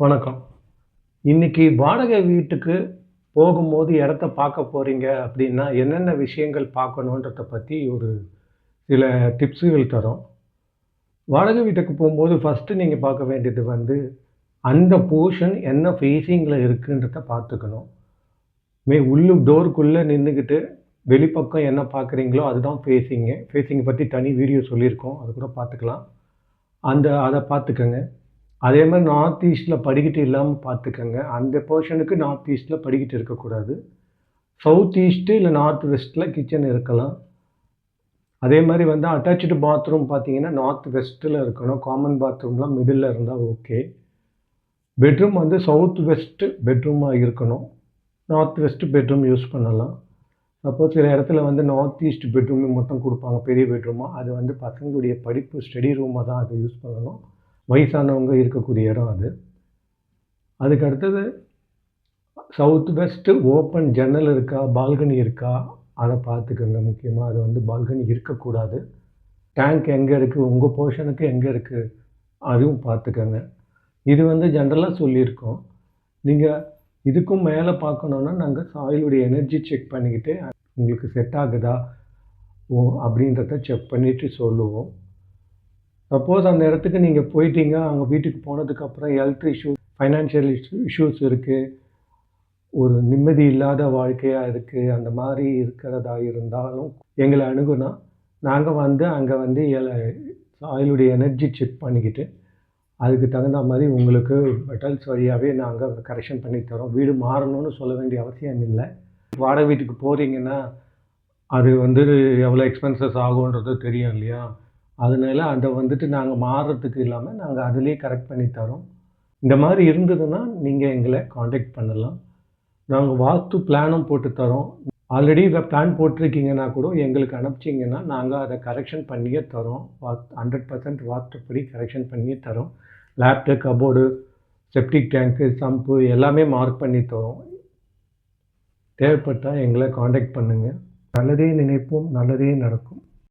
வணக்கம். இன்னைக்கு வாடகை வீட்டுக்கு போகும்போது இடத்த பார்க்க போகிறீங்க அப்படின்னா என்னென்ன விஷயங்கள் பார்க்கணுன்றத பற்றி ஒரு சில டிப்ஸுகள் தரும். வாடகை வீட்டுக்கு போகும்போது ஃபஸ்ட்டு நீங்கள் பார்க்க வேண்டியது வந்து அந்த போர்ஷன் என்ன ஃபேஸிங்கில் இருக்குன்றத பார்த்துக்கணும். மே உள்ளு டோருக்குள்ளே நின்றுக்கிட்டு வெளிப்பக்கம் என்ன பார்க்குறீங்களோ அதுதான் ஃபேஸிங்கு ஃபேஸிங்கை பற்றி தனி வீடியோ சொல்லியிருக்கோம். அது கூட பார்த்துக்கலாம். அந்த அதை பார்த்துக்கங்க. அதே மாதிரி நார்த் ஈஸ்ட்டில் படிக்கட்டு இல்லாமல் பார்த்துக்கங்க. அந்த போர்ஷனுக்கு நார்த் ஈஸ்ட்டில் படிக்கட்டு இருக்கக்கூடாது. சவுத் ஈஸ்ட்டு இல்லை நார்த் வெஸ்ட்டில் கிச்சன் இருக்கலாம். அதே மாதிரி வந்து அட்டாச்சு பாத்ரூம் பார்த்தீங்கன்னா நார்த் வெஸ்ட்டில் இருக்கணும். காமன் பாத்ரூம்லாம் மிடில் இருந்தால் ஓகே பெட்ரூம் வந்து சவுத் வெஸ்ட்டு பெட்ரூமாக இருக்கணும். நார்த் வெஸ்ட் பெட்ரூம் யூஸ் பண்ணலாம். சப்போஸ் சில இடத்துல வந்து நார்த் ஈஸ்ட் பெட்ரூம் மட்டும் கொடுப்பாங்க. பெரிய பெட்ரூமாக அது வந்து பசங்களுடைய படிப்பு ஸ்டடி ரூமாக தான் அதை யூஸ் பண்ணணும். வயசானவங்க இருக்கக்கூடிய இடம் அது. அதுக்கு அடுத்தது சவுத் வெஸ்ட்டு ஓப்பன் ஜன்னல் இருக்கா பால்கனி இருக்கா அதை பார்த்துக்கோங்க முக்கியமாக அது வந்து பால்கனி இருக்கக்கூடாது. டேங்க் எங்கே இருக்குது உங்கள் போர்ஷனுக்கு எங்கே இருக்குது அதுவும் பார்த்துக்கோங்க. இது வந்து ஜென்ரலாக சொல்லியிருக்கோம். நீங்கள் இதுக்கும் மேலே பார்க்கணுன்னா நாங்கள் சாயிலுடைய எனர்ஜி செக் பண்ணிக்கிட்டு உங்களுக்கு செட் ஆகுதா ஓ அப்படின்றத செக் பண்ணிவிட்டு சொல்லுவோம். சப்போஸ் அந்த இடத்துக்கு நீங்கள் போயிட்டீங்க அங்கே வீட்டுக்கு போனதுக்கப்புறம் health issue financial issue issues இருக்குது ஒரு நிம்மதி இல்லாத வாழ்க்கையாக இருக்குது அந்த மாதிரி இருக்கிறதா இருந்தாலும் எங்களை அணுகுனா நாங்கள் வந்து அங்கே வந்து சாயிலுடைய எனர்ஜி செக் பண்ணிக்கிட்டு அதுக்கு தகுந்த மாதிரி உங்களுக்கு மெட்டல்ஸ் வழியாகவே நாங்கள் கரெக்ஷன் பண்ணி தரோம். வீடு மாறணும்னு சொல்ல வேண்டிய அவசியம் இல்லை. வாடகை வீட்டுக்கு போகிறீங்கன்னா அது வந்து எவ்வளோ எக்ஸ்பென்சஸ் ஆகுன்றது தெரியும் இல்லையா? அதனால் அதை வந்துட்டு நாங்கள் மாறுறதுக்கு இல்லாமல் நாங்கள் அதிலே கரெக்ட் பண்ணி தரோம். இந்த மாதிரி இருந்ததுன்னா நீங்கள் எங்களை காண்டாக்ட் பண்ணலாம். நாங்கள் வாஸ்து பிளானும் போட்டு தரோம். ஆல்ரெடி இதை பிளான் போட்டிருக்கீங்கன்னா கூட எங்களுக்கு அனுப்பிச்சிங்கன்னா நாங்கள் அதை கரெக்ஷன் பண்ணியே தரோம். வாத் ஹண்ட்ரட் பர்சன்ட் வாஸ்துப்படி கரெக்ஷன் பண்ணியே தரோம். Laptop cupboard septic tank sump எல்லாமே மார்க் பண்ணி தரோம். தேவைப்பட்டால் எங்களை காண்டாக்ட் பண்ணுங்கள் நல்லதே நினைப்போம் நல்லதே நடக்கும்.